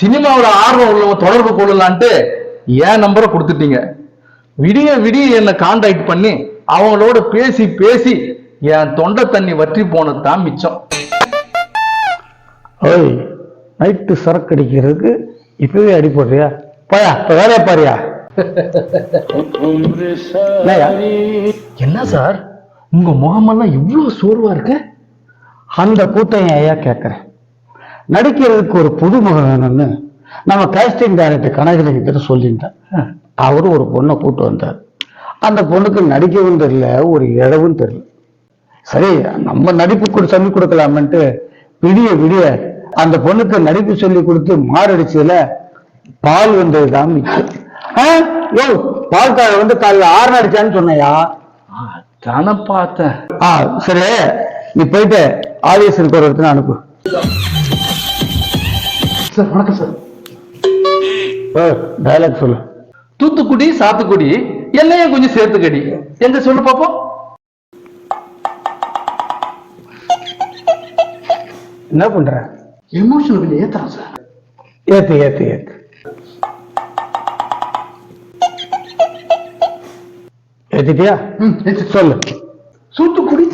சினிமாவுல ஆர்வம் உள்ளவங்க தொடர்பு கொள்ளலான்ட்டு என் நம்பரை கொடுத்துட்டீங்க? விடிய விடிய என்னை காண்டாக்ட் பண்ணி அவங்களோட பேசி பேசி என் தொண்டை தண்ணி வற்றி போனது தான் மிச்சம். ஓய் நைட்டு சரக்கு அடிக்கிறதுக்கு இப்பவே அடி போடுறியா? போயா இப்போ வேலையை பாரியா? என்ன சார் உங்க முகமெல்லாம் இவ்வளவு சோர்வா இருக்கு? அந்த கூட்டம் ஏன் ஐயா கேட்குறேன் நடிக்கிறதுக்கு ஒரு புதுமுகம் வேணும்னு நம்ம கேஸ்டிங் டைரக்டர் கனகலிங்க கிட்ட சொல்லியிருந்தேன் அவரு ஒரு பொண்ணை கூட்டு வந்தார். அந்த பொண்ணுக்கு நடிக்கவும் தெரியல ஒரு இழவும் தெரியல. சரி நம்ம நடிப்பு கூட சொல்லி கொடுக்கலாமன்ட்டு விடிய விடிய அந்த பொண்ணுக்கு நடிப்பு சொல்லி கொடுத்து மாரடிச்சதுல பால் வந்தது தான் மிச்சம். ஆ, யோ பால்கார வந்து காலைல ஆறு அடிச்சான்னு சொன்னையா? தானே பார்த்தேன். ஆ சரி நீ போயிட்டு ஆதியசனுக்கு ஒரு இடத்துல அனுப்பு. சார் வணக்கம் சார் டயலாக் சொல்லு. தூத்துக்குடி சாத்துக்குடி என்னையும் கொஞ்சம் சேர்த்துக்கடி. எங்க சொல்லு பாப்போம்? என்ன பண்ற? எமோஷனல் கொஞ்சம் ஏத்துறான் சார் ஏத்து ஏத்து ஏத்து. ஏத்திட்டியா? சொல்லு.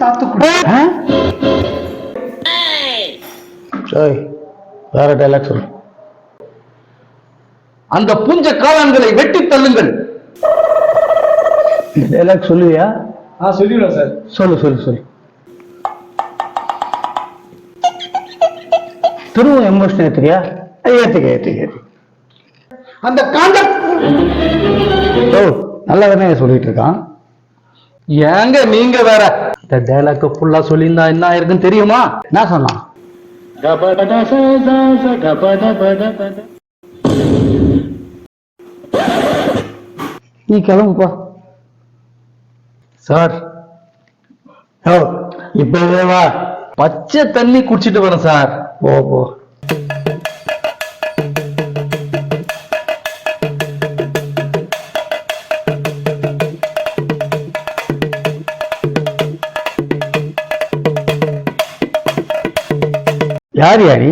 சாத்துக்குடி. ஆ? சரி. வேற டைலாக் சொல்லு. அந்த புஞ்ச காளான்களை வெட்டி தள்ளுங்கள். டைலாக் சொல்லுவியா? ஆ சொல்லிடுறேன் சார். சொல்லு சொல்லு சொல்லு. திரும்ப எமோஷன் ஏத்துறியா? ஏத்துக்க ஏத்துக்க ஏத்துக்க. அந்த காண்ட ஓ நல்லா தானே சொல்லிட்டு இருக்கான். ஏங்க நீங்க வேற? இந்த டைலாக் ஃபுல்லா சொல்லியிருந்தா என்ன ஆயிருக்குன்னு தெரியுமா? என்ன சொன்னான்? நீ கிளம்புப்பா சார். ஓ இப்பவே வா. பச்சை தண்ணி குடிச்சிட்டு வரேன் சார். போ போ. யார் யாரி?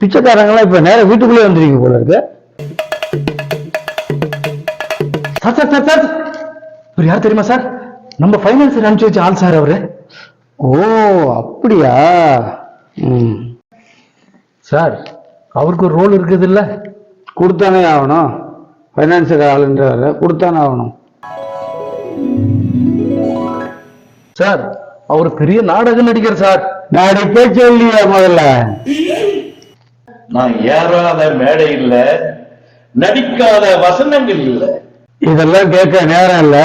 பிச்சைக்காரங்களாம் இப்ப நேரம் வீட்டுக்குள்ளே வந்துருக்கீங்க போல இருக்கு. Sir sir sir sir. இவர் யார் தெரியுமா சார்? நம்ம ஃபைனான்ஸ் அனுப்பிச்சு வச்ச ஆள் சார் அவரு. ஓ அப்படியா? ம். சார் அவருக்கு ஒரு ரோல் இருக்குது இல்ல கொடுத்தானே ஆகணும். ஃபைனான்ஸுக்கு ஆளுன்றாரு கொடுத்தானே ஆகணும். சார் அவர் பெரிய நாடக நடிகர் சார். நடிப்பே சொல்லியா முதல்ல. நான் ஏறாத மேடை இல்ல நடிக்காத வசனங்கள் இல்ல. இதெல்லாம் கேட்க நேரம் இல்ல.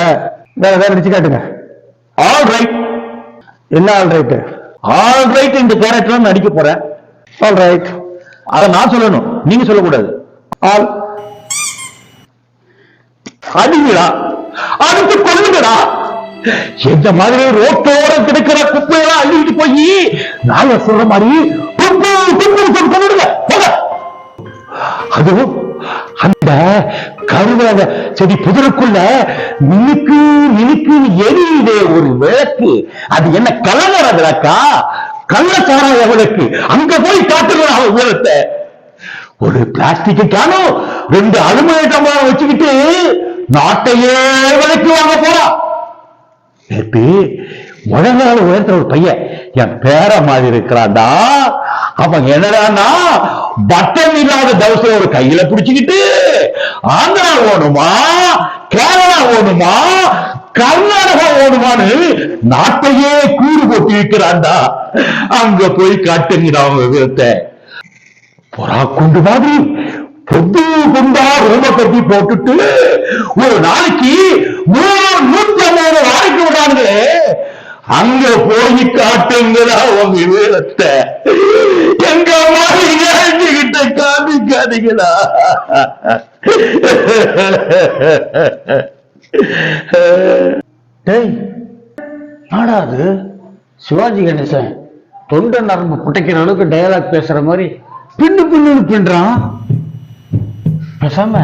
வேற வேற நடிச்சு காட்டுங்க. ஆல் ரைட் என்ன ஆல் ரைட்டு ஆல் ரைட் இந்த கேரக்டர் நடிக்க போறேன். ஆல் ரைட் அத நான் சொல்லணும். நீங்க சொல்லக்கூடாது. ஆல் அடிங்கடா. அடுத்து கொல்லுங்கடா. எந்த மாதிரி ரோட்டோட கிடைக்கிற குப்பையெல்லாம் அள்ளிட்டு போய் நாங்க சொல்ற மாதிரி குப்பு அதுவும் அந்த கருவேல செடி புதருக்குள்ள மினுக்கு மினுக்கு எரியுதே ஒரு விளக்கு. அது என்ன கலங்கர விளக்கா? கள்ளச்சாராய விளக்கு. அங்க போய் காட்டுறான் அவன் உயரத்தை. ஒரு பிளாஸ்டிக் கேனும் ரெண்டு அலுமினிய டம்ளர் வச்சுக்கிட்டு நாட்டையே விலைக்கு வாங்க போறான். நேத்து முழங்கால உயர்த்துற ஒரு பையன் என் பேர மாதிரி இருக்கிறான்டா. அவன் என்னடான்னா பட்டம் இல்லாத தவசை ஒரு கையில பிடிச்சுக்கிட்டு ஆந்திரா ஓடுமா கேரளா ஓடுமா கர்நாடகா ஓடுமான்னு நாட்டையே கூறு போட்டு இருக்கிறான்டா. அங்க போய் காட்டுங்கிறான் விவரத்தை புறா குண்டு மாதிரி பொது குண்டா ரோம கட்டி போட்டுட்டு ஒரு நாளைக்கு மூணு நூத்தி ஐம்பது வாய்க்கு விடானுங்களே அங்க போய் காட்டுங்களா உங்க வீரத்தை எங்க மாதிரி ஏஞ்சுகிட்ட காமிக்காதீங்களா. டேய் நாடா சிவாஜி கணேசன் தொண்டை நரம்பு புட்டைக்கிற அளவுக்கு டயலாக் பேசுற மாதிரி பின்னு பின்னு பின்றான் பேசாம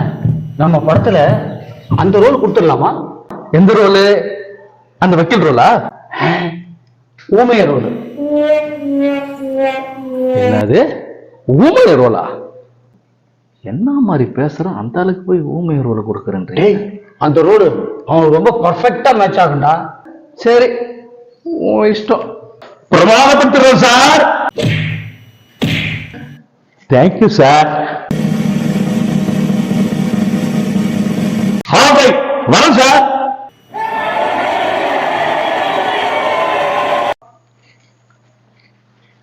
நம்ம படத்துல அந்த ரோல் கொடுத்துடலாமா? எந்த ரோலு அந்த வக்கீல் ரோலா ஊமைய ரோல் என்னது? ஊமைய ரோலா என்ன மாதிரி பேசுறான் அந்த ஆளுக்கு போய் ஊமை ரோல் கொடுக்குறேன் அந்த ரோடு அவனுக்கு ரொம்ப பர்ஃபெக்டா மேட்ச் ஆகும்டா. சரி. இஷ்டம். பிரமாணப்படுத்துறோம் சார் தேங்க்யூ சார் வரும் சார்.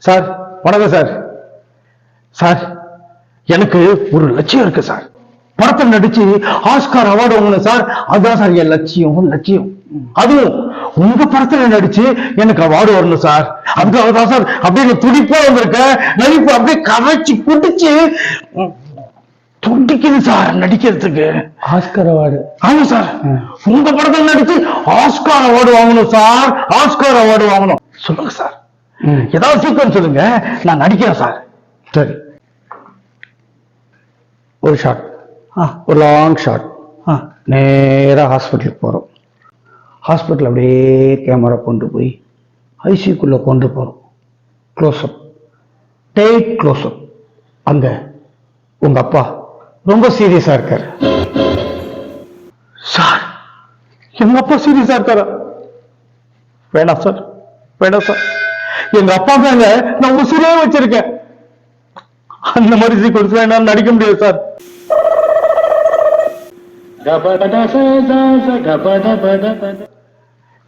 சார் வணக்கம் சார். சார் எனக்கு ஒரு லட்சியம் இருக்கு சார். படத்தில் நடிச்சு ஆஸ்கார் அவார்டு வாங்கணும் சார். அதுதான் சார் என் லட்சியம் லட்சியம். அதுவும் உங்க படத்துல நடிச்சு எனக்கு அவார்டு வரணும் சார். அதுக்காக தான் சார் அப்படியே துடிப்பா வந்திருக்க நடிப்பு அப்படியே கரைச்சி குடிச்சு துடிக்குது சார் நடிக்கிறதுக்கு. ஆஸ்கர் அவார்டு ஆமா சார். உங்க படத்துல நடிச்சு ஆஸ்கார் அவார்டு வாங்கணும் சார். ஆஸ்கார் அவார்டு வாங்கணும். சொல்லுங்க சார். ஏதாவது சீக்கிரம் சொல்லுங்க. நான் நடிக்கிறேன் சார். சரி. ஒரு ஷாட் ஒரு லாங் ஷாட் நேரா ஹாஸ்பிட்டலுக்கு போறோம். ஹாஸ்பிட்டல் அப்படியே கேமரா கொண்டு போய் ஐசியூக்குள்ள கொண்டு போறோம். க்ளோஸ்அப் டேக் க்ளோஸ்அப் அங்க உங்க அப்பா. ரொம்ப சீரியஸா இருக்காரு. சார். எங்க அப்பா சீரியஸா இருக்காரா? வேணாம் சார் வேணாம் சார். எங்க அப்பா தாங்க நான் உசுரே வச்சிருக்கேன். அந்த மாதிரி சீக்வன்ஸ் என்னால நடிக்க முடியாது சார்.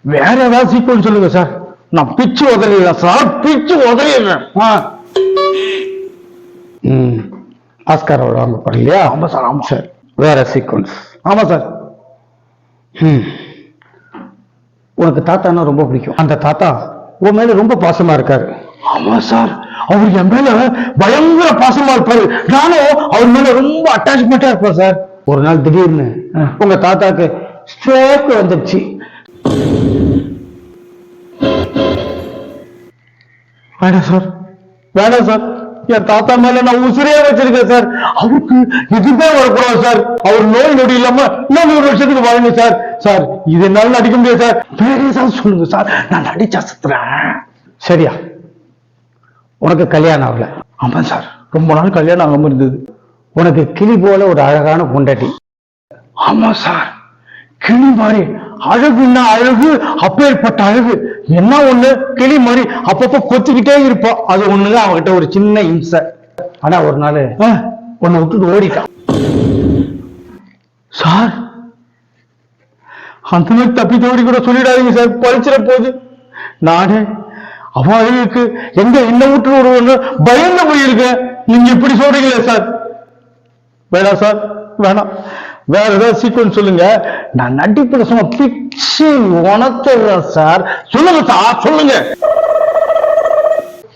வேற ஏதாவது சீக்வன்ஸ் சொல்லுங்க சார். நான் பிச்சு உதறிடுறேன் சார் பிச்சு உதறிடுறேன். ஆ. ம். ஆஸ்கார் அவார்டு வாங்க போறேன் இல்லையா? ஆமா சார் ஆமா சார். வேற சீக்வன்ஸ் ஆமா சார். ம் உனக்கு தாத்தானா ரொம்ப பிடிக்கும். அந்த தாத்தா உன் மேல ரொம்ப பாசமா இருக்காரு. ஆமா சார். அவர் என் மேல பயங்கர பாசமா இருப்பாரு. நானும் அவர் மேல ரொம்ப அட்டாச்மெண்டா இருப்பேன் சார். ஒரு நாள் திடீர்னு உங்க தாத்தாக்கு ஸ்ட்ரோக் வந்துடுச்சு வேணாம் சார். வேணாம் சார். என் தாத்தா மேல நான் உசிரியா வச்சிருக்கேன் சார் அவருக்கு எதுவுமே வரக்கூடாது சார் அவர் நோய் நொடி இல்லாம இன்னும் ஒரு வருஷத்துக்கு வாழணும் சார் சார் இது என்னால நடிக்க முடியாது சார் வேற சொல்லுங்க சார் நான் நடிச்சா சத்துறேன். சரியா? உனக்கு கல்யாணம் ஆகல. ஆமா சார் ரொம்ப நாள் கல்யாணம் ஆகாம இருந்தது. உனக்கு கிளி போல ஒரு அழகான பொண்டாட்டி. ஆமா சார் கிளி மாதிரி அழகுன்னா அழகு அப்பேற்பட்ட அழகு. என்ன ஒண்ணு? கிளி மாதிரி அப்பப்ப கொத்திக்கிட்டே இருப்போம் அது ஒண்ணுதான் அவகிட்ட ஒரு சின்ன இம்சை. ஆனா ஒரு நாள் உன்னை விட்டுட்டு ஓடிட்டான். சார் அந்த மாதிரி தப்பி தவறி கூட சொல்லிடாதீங்க சார். பழிச்சிட போகுது. நானே அவன் அழகுக்கு எங்க என்ன விட்டு ஒரு பயந்து போயிருக்கேன். நீங்க இப்படி சொல்றீங்களே சார். வேணாம் சார் வேணாம். வேற ஏதாவது சீக்வன்ஸ் சொல்லுங்க. நான் நடிப்புல சும்மா பிச்சு உணர்த்துறேன் சார் சொல்லுங்க சார் சொல்லுங்க.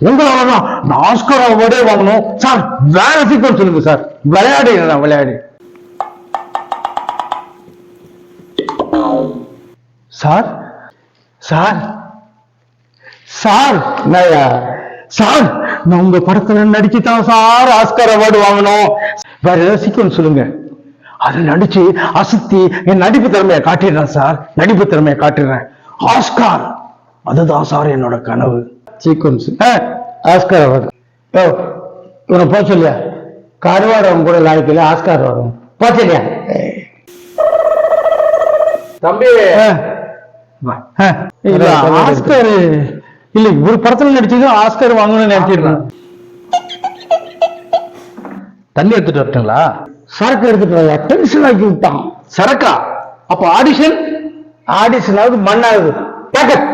உங்களாலதான் நான் ஆஸ்கர் அவார்டே வாங்கணும். சார் வேற சீக்வன்ஸ் சொல்லுங்க சார் விளையாடு நான் விளையாடு. சார் சார் சார் சார் நான் உங்க படத்துல நடிச்சுதான் சார் ஆஸ்கார் அவார்டு வாங்கணும். வேற ஏதாவது சீக்வன்ஸ் சொல்லுங்க. அது நடிச்சு அசத்தி என் நடிப்பு திறமையை காட்டிடுறேன் சார் நடிப்பு திறமையை காட்டிடுறேன். ஆஸ்கார் அதுதான் சார் என்னோட கனவு. சீக்வன்ஸ் ஆஸ்கார் அவார்டு ஓ இவனை போக சொல்லியா? கருவாடம் கூட லாய்க்கல ஆஸ்கார் வரும் போச்சலையா தம்பி. இல்ல ஆஸ்கர் இல்ல ஒரு படத்துல நடிச்சது ஆஸ்கர் வாங்கணும்னு நினைச்சிருக்கேன் தண்ணி எடுத்துட்டு வரட்டுங்களா? சரக்கு எடுத்துட்டு டென்ஷன் ஆக்கி விட்டான். சரக்கா? அப்ப ஆடிஷன் ஆடிஷன் ஆகுது மண்ணாகுது. பேக்கப்